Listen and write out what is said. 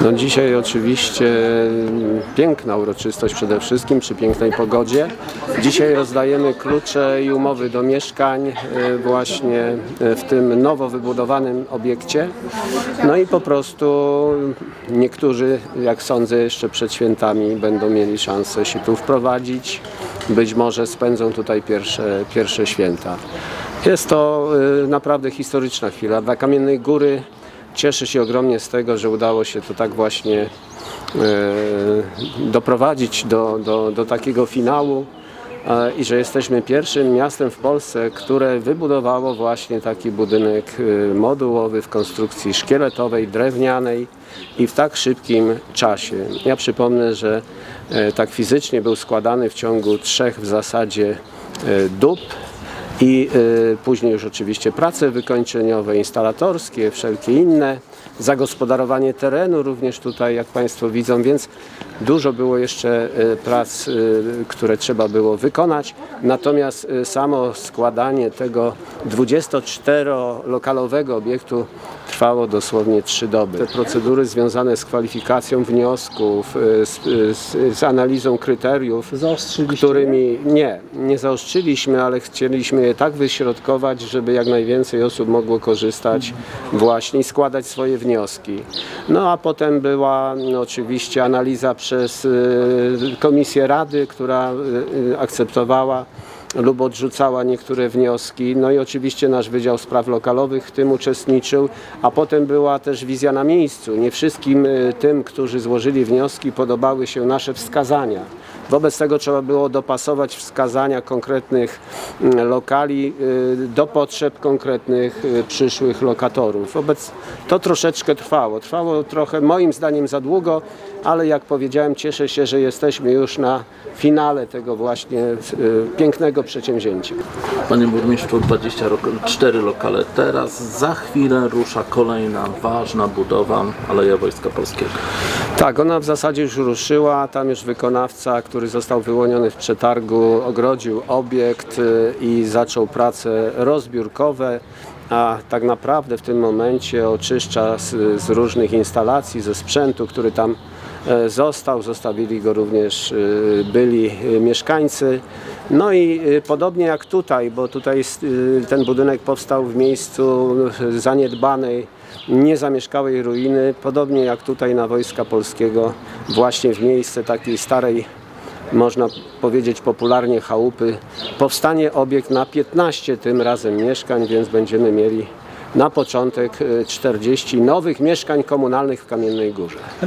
No dzisiaj oczywiście piękna uroczystość przede wszystkim przy pięknej pogodzie. Dzisiaj rozdajemy klucze i umowy do mieszkań e, właśnie e, w tym nowo wybudowanym obiekcie. No i po prostu niektórzy, jak sądzę, jeszcze przed świętami będą mieli szansę się tu wprowadzić. Być może spędzą tutaj pierwsze, pierwsze święta. Jest to e, naprawdę historyczna chwila dla Kamiennej Góry. Cieszę się ogromnie z tego, że udało się to tak właśnie e, doprowadzić do, do, do takiego finału e, i że jesteśmy pierwszym miastem w Polsce, które wybudowało właśnie taki budynek e, modułowy w konstrukcji szkieletowej, drewnianej i w tak szybkim czasie. Ja przypomnę, że tak fizycznie był składany w ciągu trzech w zasadzie dób i y, później już oczywiście prace wykończeniowe, instalatorskie, wszelkie inne, zagospodarowanie terenu również tutaj, jak Państwo widzą, więc dużo było jeszcze y, prac, y, które trzeba było wykonać. Natomiast y, samo składanie tego 24-lokalowego obiektu trwało dosłownie trzy doby. Te procedury związane z kwalifikacją wniosków, z, z, z analizą kryteriów, którymi nie, nie zaostrzyliśmy, ale chcieliśmy je tak wyśrodkować, żeby jak najwięcej osób mogło korzystać właśnie i składać swoje wnioski. No a potem była no, oczywiście analiza przez y, Komisję Rady, która y, y, akceptowała lub odrzucała niektóre wnioski. No i oczywiście nasz Wydział Spraw Lokalowych w tym uczestniczył, a potem była też wizja na miejscu. Nie wszystkim tym, którzy złożyli wnioski, podobały się nasze wskazania. Wobec tego trzeba było dopasować wskazania konkretnych mm, lokali y, do potrzeb konkretnych y, przyszłych lokatorów. Wobec to troszeczkę trwało. Trwało trochę moim zdaniem za długo, ale jak powiedziałem, cieszę się, że jesteśmy już na finale tego właśnie y, pięknego przedsięwzięcia. Panie burmistrzu, 24 lokale teraz. Za chwilę rusza kolejna ważna budowa Aleja Wojska Polskiego. Tak, ona w zasadzie już ruszyła. Tam już wykonawca, który został wyłoniony w przetargu, ogrodził obiekt y, i zaczął prace rozbiórkowe. A tak naprawdę w tym momencie oczyszcza z, z różnych instalacji, ze sprzętu, który tam e, został. Zostawili go również y, byli y, mieszkańcy. No i podobnie jak tutaj, bo tutaj ten budynek powstał w miejscu zaniedbanej niezamieszkałej ruiny, podobnie jak tutaj na Wojska Polskiego, właśnie w miejsce takiej starej, można powiedzieć popularnie chałupy, powstanie obiekt na 15 tym razem mieszkań, więc będziemy mieli na początek y, 40 nowych mieszkań komunalnych w Kamiennej Górze.